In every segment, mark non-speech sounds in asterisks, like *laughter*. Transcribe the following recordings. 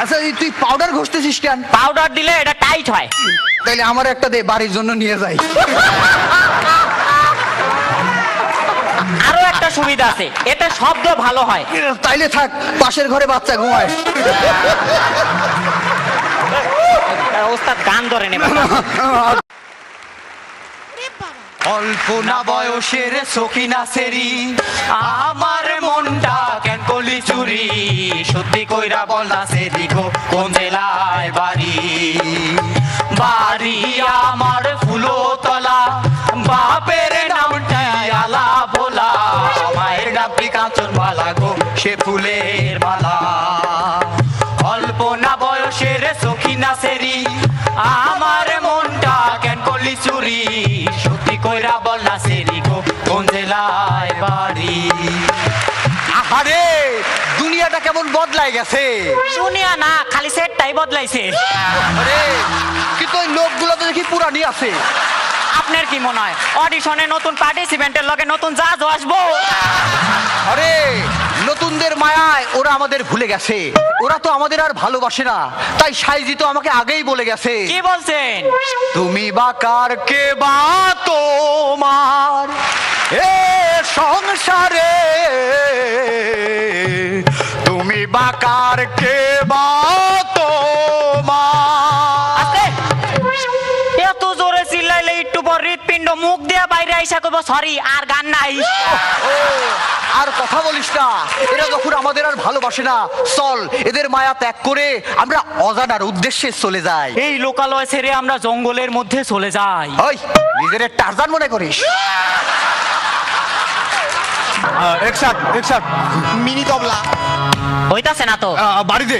আচ্ছা এই তুই পাউডার ঘষতেছিস কেন? পাউডার দিলে এটা টাইট হয়। তাইলে আমার একটা দে বাড়ির জন্য নিয়ে যাই। আরও একটা সুবিধা আছে এতে শব্দ ভালো হয়। তাইলে থাক পাশের ঘরে বাচ্চা ঘুমায়। ওস্তাদ গান ধরে নেবে অল্প না বয়সের সখিনা সেরি আমার মনটা চুরি, সত্যি কইরা বল সেরি গো কোন জেলায় বাড়ি? বাড়ি আমার ফুলো তলা বাপের নামটা আলা ভোলা, মায়ের ডাবি কাঁচন বালা গো, সে ফুলের বালা অল্প না বয়সের সখী না সেরি, আমার মনটা কেন করলি চুরি? সত্যি কইরা বল সেরি গো কোন জেলায় বাড়ি? আরে দুনিয়াটা কেমন বদলাই গেছে? শুনিয়া না খালি সেটটাই বদলাইছে। আরে কিন্তু ওই লোকগুলো তো দেখি পুরানি আছে। আপনার কি মনে হয়? অডিশনে নতুন পার্টিসিপেন্টের লগে নতুন জাজও আসব? আরে নতুনদের মায়ায় ওরা আমাদের ভুলে গেছে। ওরা তো আমাদের আর ভালোবাসে না। তাই সাইজি তো আমাকে আগেই বলে গেছে। কি বলছেন? তুমি বাকার কে বা তোমার? এ সংসারে তুমি বাকার কে বা এত জোরে চিল্লাইলে একটু পর হৃৎপিণ্ড মুখ দিয়ে বাইরে আইসা কইব সরি আর গান নাই। ও, আর কথা বলিস না। এরা যখন আমাদের আর ভালোবাসে না চল এদের মায়া ত্যাগ করে আমরা অজানার উদ্দেশ্যে চলে যাই। এই লোকালয় ছেড়ে আমরা জঙ্গলের মধ্যে চলে যাই। ওই নিজের টারজান মনে করিস। एक साथ एक साथ मिनी तबला হইতাছে না তো बारी दे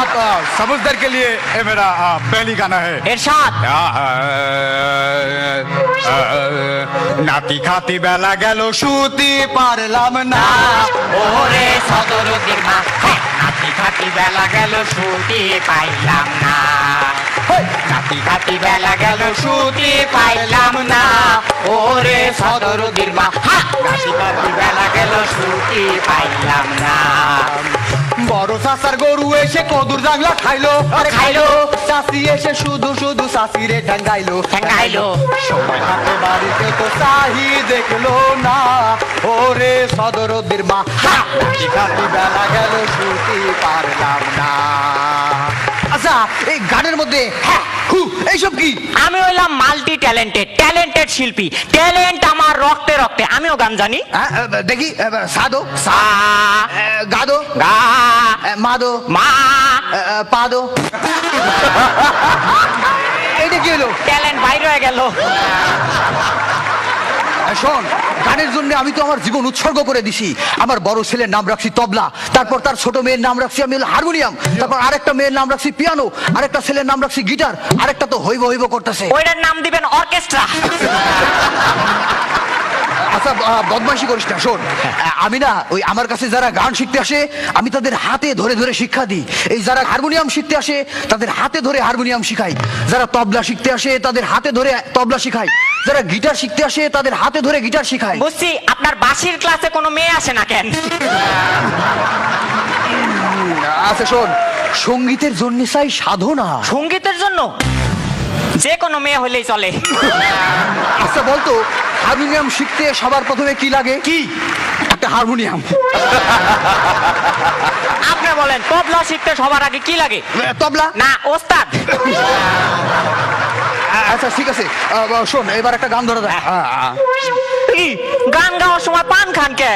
आप आ, समझदार के लिए ये मेरा आ, पहली गाना है এরশাদ আ, আ, আ, নাতি খাতি বেলা গেল শুতি পারলাম না ওরে সদর দিমা হাতি খাতি বেলা গেল ছুটি পাইলাম না হাতি খাতি বেলা গেল ছুটি পাইলাম না। ওরে সদর দিমা হাতি খাতি বেলা গেল ছুটি পাইলাম না। বড় চাষার গরু এসে কদুর জাংলা খাইলো। আরে খাইলো। চাষি এসে শুধু শুধু চাষিরে ঠ্যাঙ্গাইলো ঠ্যাঙ্গাইলো। সময় হাতে বাড়িতে তো চাহি দেখল না। ওরে সদরদের মা খাতি খাতি বেলা গেল শুতি পারলাম না। আচ্ছা এই গানের মধ্যে হ্যাঁ হু এইসব কি? আমি হইলাম মাল্টি ট্যালেন্টেড ট্যালেন্টেড শিল্পী। ট্যালেন্ট আমার রক্তে রক্তে। আমিও গান জানি। হ্যাঁ, আহ, দেখি আহ, সাদো সা আহ, গাদো গা আহ, মাদো মা। আহ, আহ, পাদো। এইটা কি হলো? ট্যালেন্ট বাইরে হয়ে গেল। আহ, শোন গানের জন্য আমি তো আমার জীবন উৎসর্গ করে দিছি। আমার বড় ছেলের নাম রাখছি তবলা তারপর তার ছোট মেয়ের নাম রাখছি আমি হলো হারমোনিয়াম তারপর আরেকটা মেয়ের নাম রাখছি পিয়ানো আরেকটা ছেলের নাম রাখছি গিটার আরেকটা তো হইব হইব করতেছে। ওইটার নাম দিবেন অর্কেস্ট্রা। আচ্ছা বদমাইশি করিস না শোন আমি না ওই আমার কাছে যারা গান শিখতে আসে আমি তাদের হাতে ধরে ধরে শিক্ষা দিই। এই যারা হারমোনিয়াম শিখতে আসে তাদের হাতে ধরে হারমোনিয়াম শিখাই। যারা তবলা শিখতে আসে তাদের হাতে ধরে তবলা শিখাই। যারা গিটার শিখতে আসে তাদের হাতে ধরে গিটার শিখাই বুঝছি আপনার বাসির ক্লাসে কোনো মেয়ে আসে না কেন? আচ্ছা শোন সঙ্গীতের জন্য চাই সাধনা। সঙ্গীতের জন্য? যে কোনো মেয়ে হলেই চলে। আচ্ছা বলতো হারমোনিয়াম শিখতে সবার প্রথমে কি লাগে? কি? একটা হারমোনিয়াম। আপনি বলেন তবলা শিখতে সবার আগে কি লাগে? তবলা? না ওস্তাদ। আচ্ছা ঠিক আছে। শোন এবার একটা গান ধরে দেয় গান গাওয়ার সময় পান খান কে?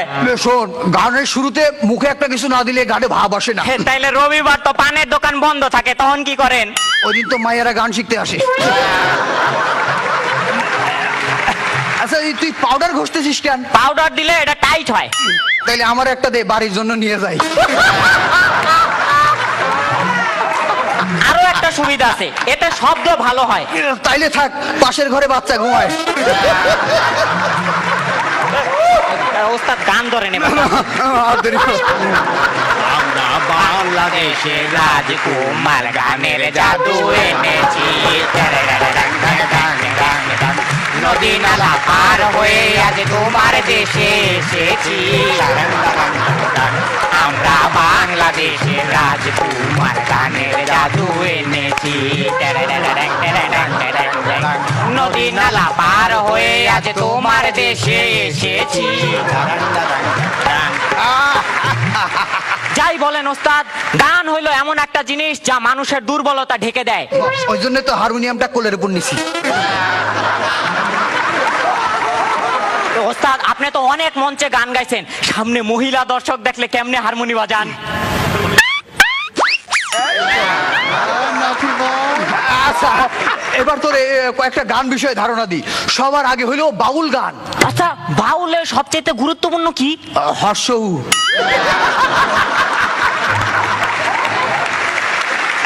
শোন গানের শুরুতে মুখে একটা কিছু না দিলে গানে ভাব আসে না। তাইলে রবিবার তো পানের দোকান বন্ধ থাকে তখন কি করেন? ওই দিন তো মায়েরা গান শিখতে আসে। আচ্ছা তুই পাউডার ঘষতেছিস কেন? পাউডার দিলে এটা টাইট হয়। তাইলে আমার একটা দে বাড়ির জন্য নিয়ে যাই। *laughs* সুবিধা আছে। এতে শব্দ ভালো হয়। তাইলে থাক পাশের ঘরে বাচ্চা ঘুমায়। ওস্তাদ গান ধরে নেবে। আর দেরি করো। আমরা বাংলাদেশের রাজকুমার গানের জাদু এনেছি। নদী নালা পার হয়ে আজ তোমার দেশে এসেছি। আমরা বাংলাদেশের রাজকুমার গানের জাদু এনেছি। নদী নালা পার হয়ে আজ তোমার দেশে এসেছি। যাই বলেন ওস্তাদ গান হইল এমন একটা জিনিস যা মানুষের দুর্বলতা ঢেকে দেয়। ওই জন্য তো হারমোনিয়ামটা কোলের উপর নিছি। ওস্তাদ আপনি তো অনেক মঞ্চে গান গাইছেন। সামনে মহিলা দর্শক দেখলে কেমনে হারমোনি বাজান? আচ্ছা এবার তোর কয়েকটা গান বিষয়ে ধারণা দিই। সবার আগে হইল বাউল গান। আচ্ছা বাউলের সবচেয়ে গুরুত্বপূর্ণ কি? হর্ষউ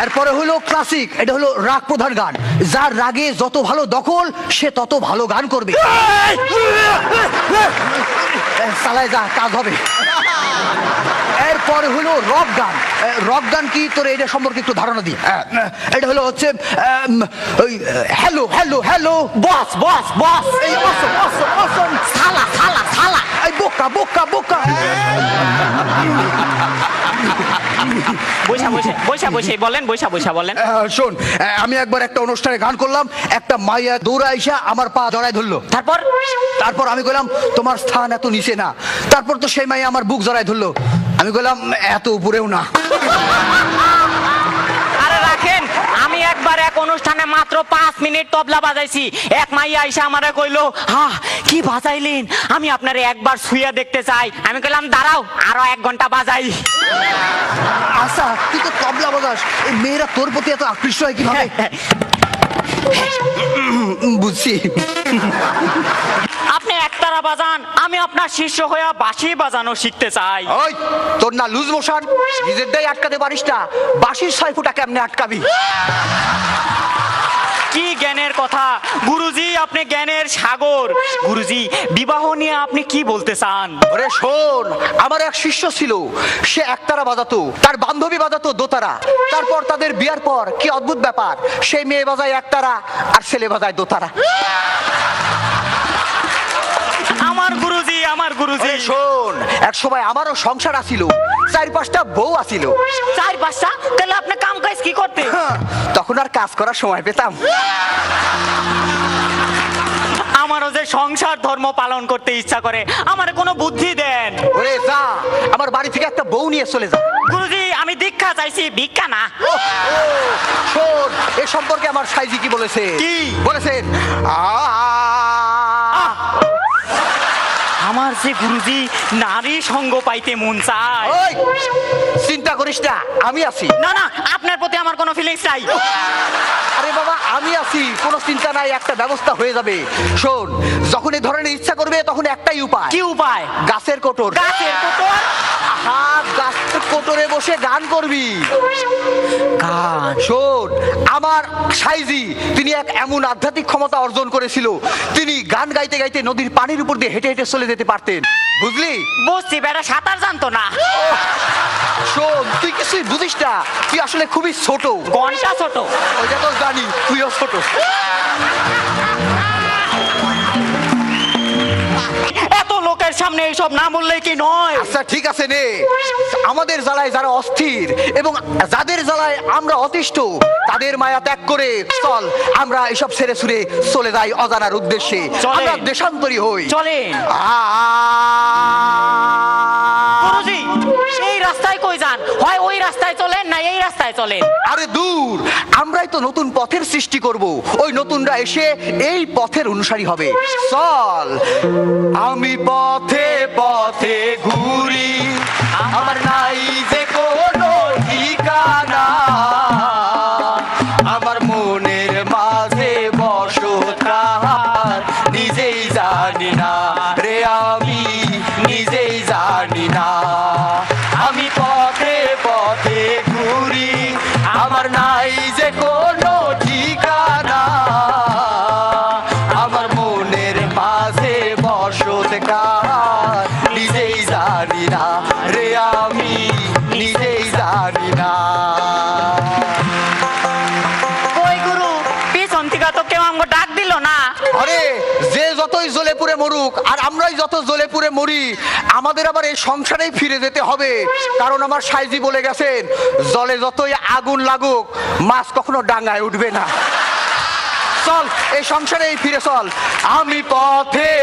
এরপরে হলো ক্লাসিক এটা হলো রাগ প্রধান গান। যার রাগে যত ভালো দখল সে তত ভালো গান করবে। চালায় যা কাজ হবে। এরপরে হলো রক গান। রক গান কি? তোর এটা সম্পর্কে একটু ধারণা দি আহ, এটা হলো হচ্ছে ওই hello hello hello boss boss boss. এই। সালা সালা সালা। এই বোকা বোকা বোকা। বৈশা বৈশা বৈশা বৈশা বলেন বৈশা বৈশা বলেন। শোন আমি একবার একটা অনুষ্ঠানে গান করলাম একটা মাইয়া দৌড়া আইসা আমার পা জড়াই ধরলো। তারপর? তারপর আমি কইলাম তোমার স্থান এত নিচে না। তারপর তো সেই মাইয়া আমার বুক জড়াই ধরলো। আমি কইলাম এত উপরেও না। আরে রাখেন আমি একবার এক অনুষ্ঠানে মাত্র পাঁচ মিনিট তবলা বাজাইছি। এক মাইয়া আইসা আমারে কইলো হা কি বাজাইলেন? আমি আপনারে একবার শুয়ে দেখতে চাই। আমি কইলাম দাঁড়াও আরও এক ঘণ্টা বাজাই। আচ্ছা তুই তো তবলা বাজাস। এই মেয়েরা তোর প্রতি এত আকৃষ্ট হয় কীভাবে? *laughs* বুঝছি। বাজান আমি আপনার শিষ্য হইয়া বাঁশি বাজানো শিখতে চাই। ওই তোর না লুজ মোশন? নিজের দায় আটকাতে পারিস না। বাসির ছয় ফুটা কেমনে আটকাবি? কি জ্ঞানের কথা? গুরুজি আপনি জ্ঞানের সাগর। গুরুজি বিবাহ নিয়ে আপনি কি বলতে চান? ওরে শোন আমার এক শিষ্য ছিল। সে একতারা বাজাতো তার বান্ধবী বাজাতো দোতারা। তারপর তাদের বিয়ার পর কি অদ্ভুত ব্যাপার সেই মেয়ে বাজায় একতারা আর ছেলে বাজায় দোতারা। আমার গুরুজি। শোন এক সময় আমারও সংসার আছিল চার পাঁচটা বউ আছিল চার পাঁচটা? তাহলে আপনি কাম কাজ কি করতে? হ্যাঁ, তখন আর কাজ করার সময় পেতাম। আমারও যে সংসার ধর্ম পালন করতে ইচ্ছা করে আমার কোনো বুদ্ধি দেন। ওরে যা আমার বাড়ি থেকে একটা বউ নিয়ে চলে যা। গুরুজি আমি দীক্ষা চাইছি ভিক্ষা না। শোন এ সম্পর্কে আমার সাইজি কি বলেছে? কি? বলেছেন আ আমার যে গুরুজি নারী সঙ্গ পাইতে মন চায়। ওই চিন্তা করিস না আমি আছি। না না আপনার প্রতি আমার কোনো ফিলিংস নাই। আরে বাবা আমি আছি কোনো চিন্তা নাই একটা ব্যবস্থা হয়ে যাবে। শোন যখন এই ধরনের ইচ্ছা করবে তখন একটাই উপায়। কি উপায়? গাছের কোটর। গাছের কোটর? আহা গাছের বসে গান করবি। গান শোন আমার সাইজি তিনি এক এমন আধ্যাত্মিক ক্ষমতা অর্জন করেছিল। তিনি গান গাইতে গাইতে নদীর পানির উপর দিয়ে হেঁটে হেঁটে চলে যেতে পারতেন। বুঝলি? বুঝছি বেটা সাঁতার জানতো না। শোন তুই কিছুই বুঝিস না। তুই আসলে খুবই ছোট। ঘণ্টা ছোট। ওইটা তো জানি তুইও ছোট। সামনে এইসব না বললে কি নয়? আচ্ছা ঠিক আছে নে। আমাদের জ্বালায় যারা অস্থির এবং যাদের জ্বালায় আমরা অতিষ্ঠ তাদের মায়া ত্যাগ করে চল আমরা এসব ছেড়ে ছুড়ে চলে যাই অজানার উদ্দেশ্যে। আমরা দেশান্তরী হই। গুরুজি এই রাস্তায় কই যান? হয় ওই রাস্তায় এই রাস্তায় চলেন। আরে দূর, আমরাই তো নতুন পথের সৃষ্টি করব। ওই নতুনরা এসে এই পথের অনুসারী হবে। চল, আমি পথে পথে ঘুরি জ্বলে পুড়ে মরি, আমাদের আবার এই সংসারেই ফিরে যেতে হবে। কারণ আমার বলে গেছেন, জলে যতই আগুন লাগুক, মাছ কখনো ডাঙায় উঠবে না। চল, এই সংসারেই ফিরে চল। আমি পথে